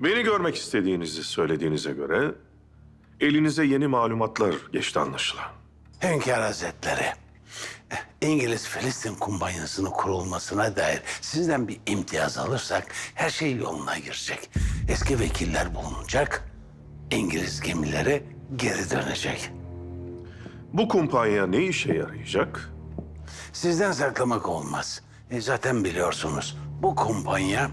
Beni görmek istediğinizi söylediğinize göre elinize yeni malumatlar geçti anlaşılan. Hünkâr Hazretleri, İngiliz Filistin kumpanyasının kurulmasına dair sizden bir imtiyaz alırsak her şey yoluna girecek. Eski vekiller bulunacak, İngiliz gemileri geri dönecek. Bu kumpanya ne işe yarayacak? Sizden saklamak olmaz. E zaten biliyorsunuz bu kumpanya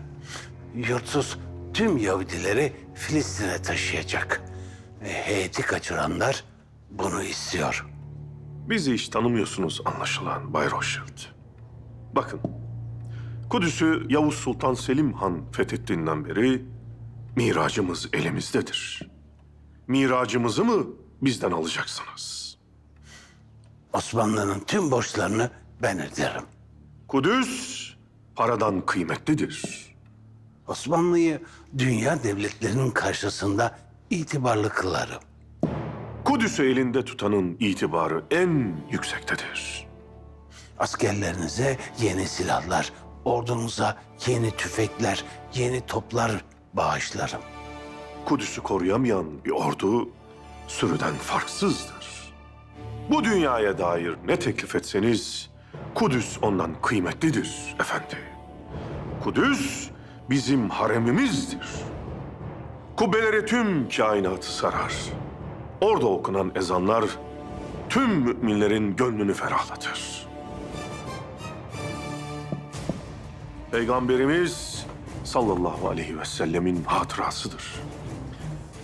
yurtsuz tüm Yahudileri Filistin'e taşıyacak. E, heyeti kaçıranlar bunu istiyor. Bizi hiç tanımıyorsunuz anlaşılan Bay Rothschild. Bakın, Kudüs'ü Yavuz Sultan Selim Han fethettiğinden beri miracımız elimizdedir. Miracımızı mı bizden alacaksınız? Osmanlı'nın tüm borçlarını ben öderim. Kudüs paradan kıymetlidir. Osmanlı'yı dünya devletlerinin karşısında itibarlı kılarım. Kudüs'ü elinde tutanın itibarı en yüksektedir. Askerlerinize yeni silahlar, ordunuza yeni tüfekler, yeni toplar bağışlarım. Kudüs'ü koruyamayan bir ordu sürüden farksızdır. Bu dünyaya dair ne teklif etseniz Kudüs ondan kıymetlidir efendi. Kudüs bizim haremimizdir. Kubbeleri tüm kainatı sarar. Orada okunan ezanlar tüm müminlerin gönlünü ferahlatır. Peygamberimiz sallallahu aleyhi ve sellemin hatırasıdır.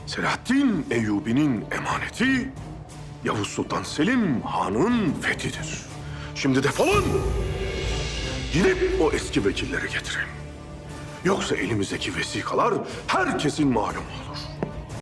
Selahaddin Eyyubi'nin emaneti Yavuz Sultan Selim Han'ın fethidir. Şimdi defolun! Gidip o eski vekilleri getirin. Yoksa elimizdeki vesikalar herkesin malumu olur.